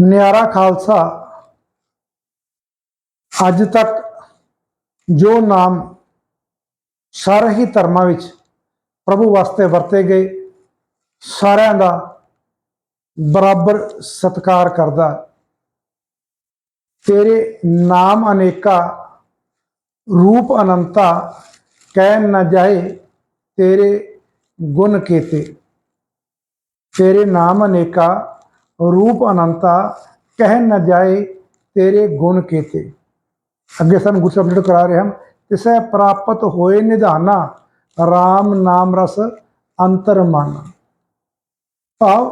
ਨਿਆਰਾ ਖਾਲਸਾ। ਅੱਜ ਤੱਕ ਜੋ ਨਾਮ ਸਾਰੇ ਹੀ ਧਰਮਾਂ ਵਿੱਚ ਪ੍ਰਭੂ ਵਾਸਤੇ ਵਰਤੇ ਗਏ, ਸਾਰਿਆਂ ਦਾ ਬਰਾਬਰ ਸਤਿਕਾਰ ਕਰਦਾ। ਤੇਰੇ ਨਾਮ ਅਨੇਕਾ, ਰੂਪ ਅਨੰਤਾ ਕਹਿ ਨਾ ਜਾਏ ਤੇਰੇ ਗੁਣ ਕੀਤੇ। ਤੇਰੇ ਨਾਮ ਅਨੇਕਾ ਰੂਪ ਅਨੰਤਾ, ਕਹਿ ਨਾ ਜਾਏ ਤੇਰੇ ਗੁਣ ਕੀਤੇ। ਅੱਗੇ ਸਾਨੂੰ ਗੁਰੂ ਸਾਹਿਬ ਜਿਹੜੇ ਕਰਾ ਰਹੇ ਹਨ, ਤਿਸੈ ਪ੍ਰਾਪਤ ਹੋਏ ਨਿਧਾਨਾ RAM ਨਾਮ ਰਸ ਅੰਤਰ ਮਨ। ਭਾਵ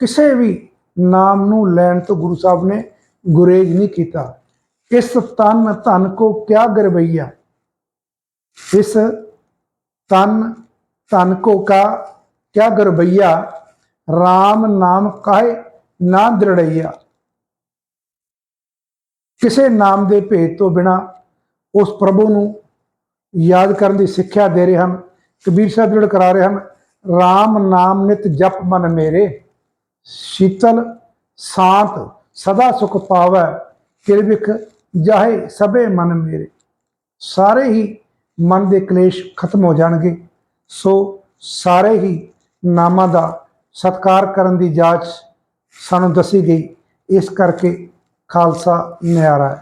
ਕਿਸੇ ਵੀ ਨਾਮ ਨੂੰ ਲੈਣ ਤੋਂ ਗੁਰੂ ਸਾਹਿਬ ਨੇ ਗੁਰੇਜ ਨਹੀਂ ਕੀਤਾ। ਇਸ ਤਨ ਧਨ ਕੋ ਕਿਆ ਗਰਬਈਆ ਇਸ ਤਨ ਧਨ ਕੋ ਕਾ ਕਿਆ ਗਰਬਈਆ RAM ਨਾਮ ਕਾਹੇ ਨਾ ਦ੍ਰਿੜਈਆ। ਕਿਸੇ ਨਾਮ ਦੇ ਭੇਦ ਤੋਂ ਬਿਨਾ ਉਸ ਪ੍ਰਭੂ ਨੂੰ ਯਾਦ ਕਰਨ ਦੀ ਸਿੱਖਿਆ ਦੇ ਰਹੇ ਹਨ, ਕਬੀਰ ਸਾਹਿਬ ਜਿਹੜੇ ਕਰਾ ਰਹੇ ਹਨ RAM ਨਾਮ ਨਿਤ ਜਪ ਮਨ ਮੇਰੇ, ਸ਼ੀਤਲ ਸ਼ਾਂਤ ਸਦਾ ਸੁਖ ਪਾਵੈ ਕਿਰਵਿਖ ਜਾਹੇ ਸਭੇ ਮਨ ਮੇਰੇ। ਸਾਰੇ ਹੀ ਮਨ ਦੇ ਕਲੇਸ਼ ਖਤਮ ਹੋ ਜਾਣਗੇ, ਸੋ ਸਾਰੇ ਹੀ ਨਾਮਾਂ ਦਾ ਸਤਕਾਰ ਕਰਨ ਦੀ ਜਾਂਚ ਸਾਨੂੰ ਦੱਸੀ ਗਈ। ਇਸ ਕਰਕੇ ਖਾਲਸਾ ਨਿਆਰਾ ਹੈ।